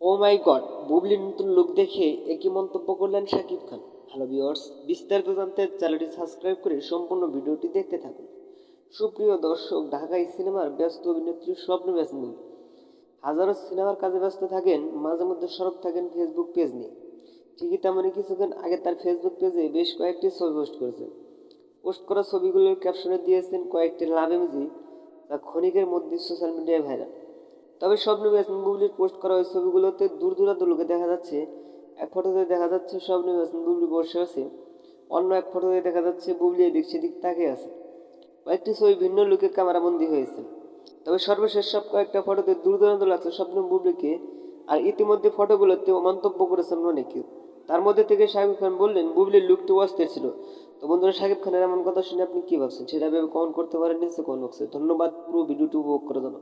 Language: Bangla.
ও মাই গড, বুবলির নতুন লুক দেখে একই মন্তব্য করলেন শাকিব খান। হ্যালো ভিওর্স বিস্তারিত জানতে চ্যানেলটি সাবস্ক্রাইব করে সম্পূর্ণ ভিডিওটি দেখতে থাকুন। সুপ্রিয় দর্শক, ঢাকাই সিনেমার ব্যস্ত অভিনেত্রী স্বপ্ন ব্যস্ত। মুভি হাজারো সিনেমার কাজে ব্যস্ত থাকেন, মাঝে মধ্যে সরব থাকেন ফেসবুক পেজ নিয়ে। ঠিকই তেমনই কিছুক্ষণ আগে তার ফেসবুক পেজে বেশ কয়েকটি ছবি পোস্ট করেছেন পোস্ট করা ছবিগুলোর ক্যাপশনে দিয়েছেন কয়েকটি লাভ এমজি যা ক্ষণিকের মধ্যে সোশ্যাল মিডিয়ায় ভাইরাল তবে স্বপ্ন ইয়াসমিন বুবলির পোস্ট করা ওই ছবিগুলোতে দূর দূরান্ত লোকে দেখা যাচ্ছে। এক ফটোতে দেখা যাচ্ছে স্বপ্ন ইয়াসমিন বুবলি বসে আছে। অন্য এক ফটোতে দেখা যাচ্ছে বুবলি এদিক সেদিক তাকিয়ে আছে। কয়েকটি ছবি ভিন্ন লোকে ক্যামেরাবন্দি হয়েছে। তবে সর্বশেষ সব কয়েকটা ফটোতে দূর দূরান্ত লাগছে স্বপ্ন বুবলিকে, আর ইতিমধ্যে ফটোগুলোতে মন্তব্য করেছেন অনেকে তার মধ্যে থেকে শাকিব খান বললেন, বুবলির লুকটি অস্থির ছিল। তো বন্ধুরা, শাকিব খানের এমন কথা শুনে আপনি কী ভাবছেন? সেটা ভেবে কমেন্ট করতে পারেন নিচে কোন বক্সে ধন্যবাদ, পুরো ভিডিওটি উপভোগ করার জন্য